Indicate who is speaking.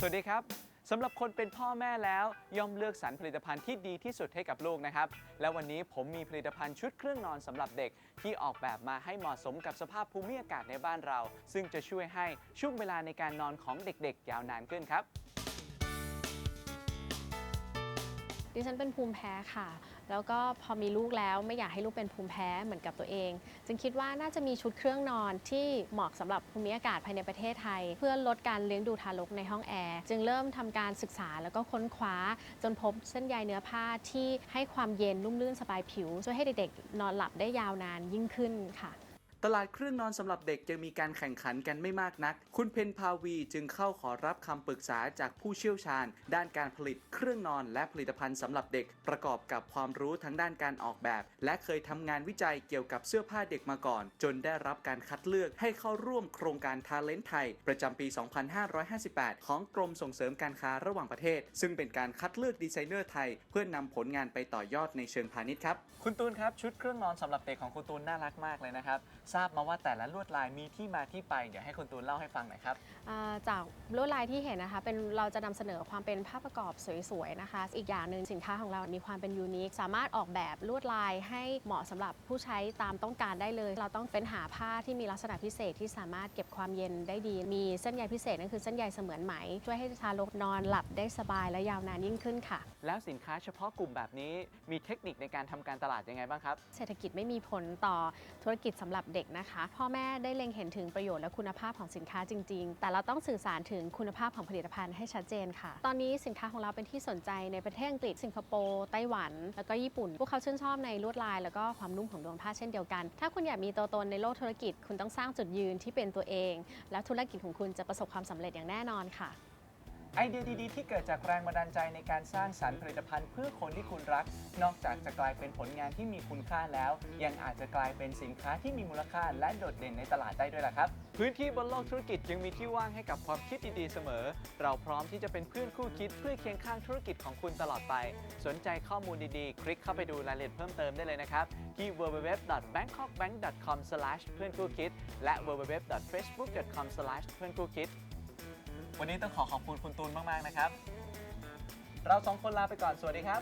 Speaker 1: สวัสดีครับสำหรับคนเป็นพ่อแม่แล้ว ย่อมเลือกสรรผลิตภัณฑ์ที่ดีที่สุดให้กับลูกนะครับ และวันนี้ผมมีผลิตภัณฑ์ชุดเครื่องนอนสำหรับเด็กที่ออกแบบมาให้เหมาะสมกับสภาพภูมิอากาศในบ้านเรา ซึ่งจะช่วยให้ช่วงเวลาในการนอนของเด็กๆ ยาวนานขึ้นครับ
Speaker 2: ดิฉันเป็นภูมิแพ้ค่ะ แล้วก็พอมีลูกแล้วไม่อยากให้ลูกเป็นภูมิแพ้เหมือนกับตัวเอง จึงคิดว่าน่าจะมีชุดเครื่องนอนที่เหมาะสำหรับภูมิอากาศภายในประเทศไทย เพื่อลดการเลี้ยงดูทารกในห้องแอร์จึงเริ่มทำการศึกษาแล้วก็ค้นคว้า จนพบเส้นใยเนื้อผ้าที่ให้ความเย็นนุ่มลื่นสบายผิว ช่วยให้เด็กๆ นอนหลับได้ยาวนานยิ่งขึ้นค่ะ
Speaker 1: ตลาดเครื่องนอนสำหรับเด็กยังมีการแข่งขันกันไม่มากนัก คุณเพนพาวีจึงเข้าขอรับคำปรึกษาจากผู้เชี่ยวชาญ ด้านการผลิตเครื่องนอนและผลิตภัณฑ์สำหรับเด็ก ประกอบกับความรู้ทั้งด้านการออกแบบ และเคยทำงานวิจัยเกี่ยวกับเสื้อผ้าเด็กมาก่อน จนได้รับการคัดเลือกให้เข้าร่วมโครงการทาเลน t ไทย ประจำปี 2558 ของกรมส่งเสริมการค้าระหว่างประเทศ ซึ่งเป็นการคัดเลือกดีไซเนอร์ไทย เพื่อนนำผลงานไปต่อยอดในเชิงพาณิชย์ครับคุณตูนครับชุดเครื่องนอนสำหรับเด็กของคุณตูนน่ารักมากเลยนะครับทราบมาว่าแต่ละลวดลายมีที่มาที่ไป เดี๋ยวให้คุณตูนเล่าให้ฟังหน่อยครับ
Speaker 2: อ่าจากลวดลายที่เห็นนะคะเป็นเราจะนำเสนอความเป็นภาพประกอบสวยๆนะคะ อีกอย่างหนึ่งสินค้าของเรามีความเป็นยูนิคสามารถออกแบบลวดลายให้เหมาะสำหรับผู้ใช้ตามต้องการได้เลย เราต้องเฟ้นหาผ้าที่มีลักษณะพิเศษที่สามารถเก็บความเย็นได้ดี มีเส้นใยพิเศษนั่นคือเส้นใยเสมือนไหม ช่วยให้ทารกนอนหลับได้สบายและยาวนานยิ่งขึ้นค่ะ
Speaker 1: แล้วสินค้าเฉพาะกลุ่มแบบนี้มีเทคนิคในการทำการตลาดยังไงบ้างครับ
Speaker 2: เศรษฐกิจไม่มีผลต่อธุรกิจสำหรับเด็กนะคะ พ่อแม่ได้เล็งเห็นถึงประโยชน์และคุณภาพของสินค้าจริง ๆ แต่เราต้องสื่อสารถึงคุณภาพของผลิตภัณฑ์ให้ชัดเจนค่ะ ตอนนี้สินค้าของเราเป็นที่สนใจในประเทศอังกฤษสิงคโปร์ไต้หวัน แล้วก็ญี่ปุ่น พวกเขาชื่นชอบในลวดลาย แล้วก็ความนุ่มของดวงผ้าเช่นเดียวกัน ถ้าคุณอยากมีตัวตนในโลกธุรกิจ คุณต้องสร้างจุดยืนที่เป็นตัวเอง แล้วธุรกิจของคุณจะประสบความสำเร็จอย่างแน่นอนค่ะ
Speaker 1: ไอเดียดีๆ ที่เกิดจากแรงบันดาลใจในการสร้างสรรค์ผลิตภัณฑ์เพื่อคนที่คุณรัก นอกจากจะกลายเป็นผลงานที่มีคุณค่าแล้ว ยังอาจจะกลายเป็นสินค้าที่มีมูลค่าและโดดเด่นในตลาดได้ด้วยล่ะครับ พื้นที่บนโลกธุรกิจยังมีที่ว่างให้กับความคิดดีๆเสมอ เราพร้อมที่จะเป็นเพื่อนคู่คิดเพื่อเคียงข้างธุรกิจของคุณตลอดไป สนใจข้อมูลดีๆ คลิกเข้าไปดูรายละเอียดเพิ่มเติมได้เลยนะครับที่ www.bangkokbank.com เพื่อนคู่คิดและ www.facebook.com เพื่อนคู่คิด วันนี้ต้องขอขอบคุณคุณตูนมาก ๆ นะครับ เราสองคนลาไปก่อน สวัสดีครับ